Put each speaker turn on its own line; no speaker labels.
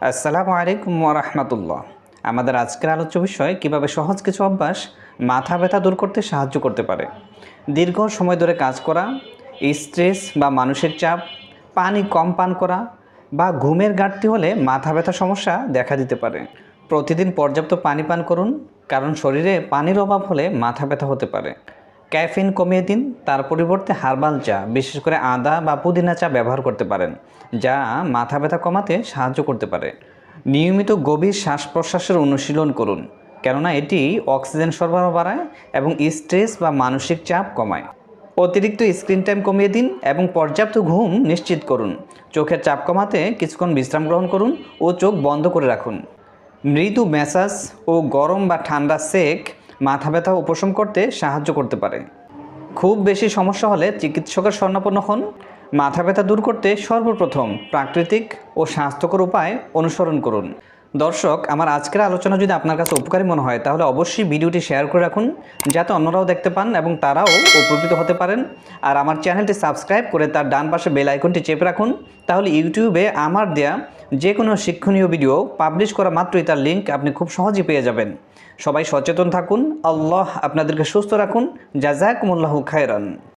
আসসালামু আলাইকুম রহমতুল্লাহ। আমাদের আজকের আলোচ্য বিষয়, কীভাবে সহজ কিছু অভ্যাস মাথা ব্যথা দূর করতে সাহায্য করতে পারে। দীর্ঘ সময় ধরে কাজ করা স্ট্রেস বা মানসিক চাপ, পানি কম পান করা বা ঘুমের ঘাটতি হলে মাথা ব্যথা সমস্যা দেখা দিতে পারে। প্রতিদিন পর্যাপ্ত পানি পান করুন, কারণ শরীরে পানির অভাব হলে মাথা ব্যথা হতে পারে। ক্যাফিন কমিয়ে দিন, তার পরিবর্তে হার্বাল চা, বিশেষ করে আদা বা পুদিনা চা ব্যবহার করতে পারেন, যা মাথা ব্যথা কমাতে সাহায্য করতে পারে। নিয়মিত গভীর শ্বাস প্রশ্বাসের অনুশীলন করুন, কেননা এটি অক্সিজেন সরবরাহ বাড়ায় এবং স্ট্রেস বা মানসিক চাপ কমায়। অতিরিক্ত স্ক্রিন টাইম কমিয়ে দিন এবং পর্যাপ্ত ঘুম নিশ্চিত করুন। চোখের চাপ কমাতে কিছুক্ষণ বিশ্রাম গ্রহণ করুন ও চোখ বন্ধ করে রাখুন। মৃদু ম্যাসাজ ও গরম বা ঠান্ডা সেক মাথা ব্যথা উপশম করতে সাহায্য করতে পারে। খুব বেশি সমস্যা হলে চিকিৎসকের স্বর্ণাপন্ন হন। মাথা ব্যথা দূর করতে সর্বপ্রথম প্রাকৃতিক ও স্বাস্থ্যকর উপায় অনুসরণ করুন। দর্শক, আমার আজকের আলোচনা যদি আপনার কাছে উপকারী মনে হয়, তাহলে অবশ্যই ভিডিওটি শেয়ার করে রাখুন, যাতে অন্যরাও দেখতে পান এবং তারাও উপকৃত হতে পারেন। আর আমার চ্যানেলটি সাবস্ক্রাইব করে তার ডান পাশে বেল আইকনটি চেপে রাখুন, তাহলে ইউটিউবে আমার দেয়া যে কোনো শিক্ষণীয় ভিডিও পাবলিশ করা মাত্রই তার লিঙ্ক আপনি খুব সহজেই পেয়ে যাবেন। সবাই সচেতন থাকুন। আল্লাহ আপনাদেরকে সুস্থ রাখুন। জাজাকুমুল্লাহ খায়রান।